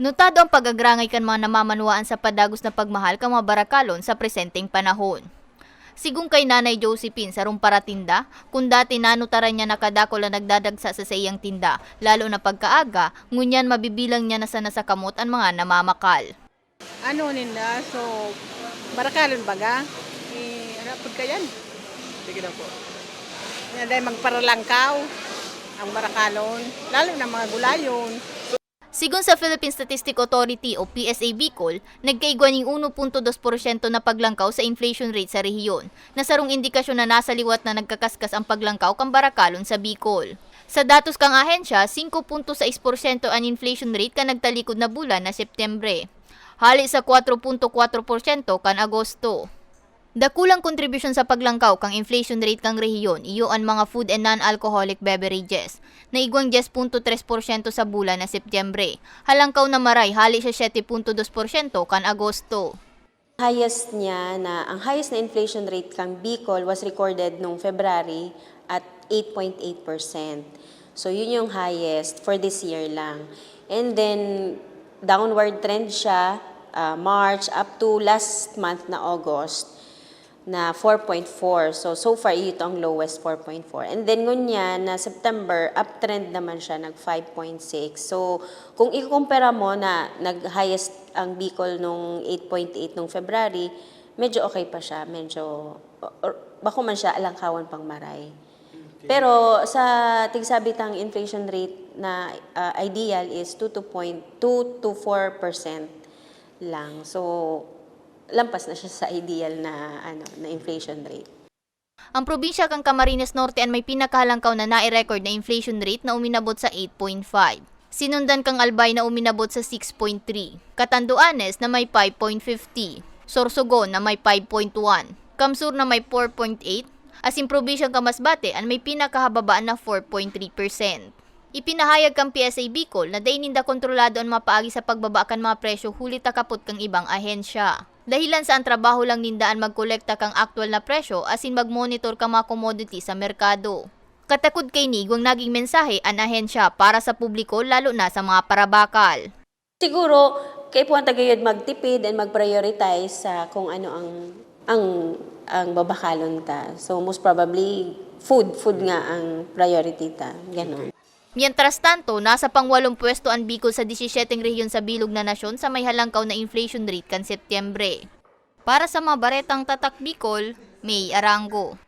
Notado ang pag-agrangay kan mga namamanuaan sa padagos na pagmahal kan mga barakalon sa presenteng panahon. Sigung kay Nanay Josephine sa rumpara tinda, kung dati nanutaran niya nakadako na nagdadagsa sa iyang tinda, lalo na pagkaaga, ngunyan mabibilang niya na sa nasa kamot ang mga namamakal. ano nila, so, barakalon baga, eh, ano po kayan? Sige na po. Yan dahil magparalangkaw, ang barakalon, lalo na mga gulayon. Sigun sa Philippine Statistic Authority o PSA Bicol, nagkaigwaning 1.2% na paglangkaw sa inflation rate sa rehiyon, na sarong indikasyon na nasa liwat na nagkakaskas ang paglangkaw kang barakalon sa Bicol. Sa datos kang ahensya, 5.6% ang inflation rate ka nagtalikod na bulan na Setyembre. Hali sa 4.4% kan Agosto. Dakulang kontribusyon sa paglangkaw kang inflation rate kang rehiyon iyo ang mga food and non-alcoholic beverages na igwang 10.3% sa bulan na Setyembre. Halangkaw na maray hali sa 7.2% kan Agosto. highest niya na ang highest na inflation rate kang Bicol was recorded nung February at 8.8%. So yun yung highest for this year lang. And then downward trend siya uh, March up to last month na August na 4.4. So, so far, ito ang lowest, 4.4. And then, ngunya, na September, uptrend naman siya, nag 5.6. So, kung ikukumpara mo na nag-highest ang Bicol nung 8.8 nung February, medyo okay pa siya. Medyo, or, bako man siya, alangkawan pang maray. Pero sa tigsabitang inflation rate na uh, ideal is 2 to, point, 2 to 4% lang. So, lampas na siya sa ideal na ano na inflation rate. Ang probinsya kang Camarines Norte ang may pinakahalangkaw na nai-record na inflation rate na uminabot sa 8.5. Sinundan kang Albay na uminabot sa 6.3. Catanduanes na may 5.50. Sorsogon na may 5.1. Kamsur na may 4.8. Asin probinsyang Kamasbate ang may pinakahababaan na 4.3%. Ipinahayag kang PSA Bicol na daininda kontrolado ang mapaagi sa pagbaba kan mga presyo huli takapot kang ibang ahensya. Dahilan sa ang trabaho lang nindaan magkolekta kang aktual na presyo asin magmonitor kang mga commodity sa merkado. Katakod kay Nigwang naging mensahe ang ahensya para sa publiko lalo na sa mga parabakal. Siguro kay puwan tagayod magtipid and mag-prioritize sa kung ano ang ang ang babakalon ta. So most probably food food nga ang priority ta. Ganon. Mientras tanto, nasa pangwalong pwesto ang Bicol sa 17 rehiyon sa bilog na nasyon sa may halangkaw na inflation rate kan Setyembre. Para sa mga baretang tatak Bicol, May Arango.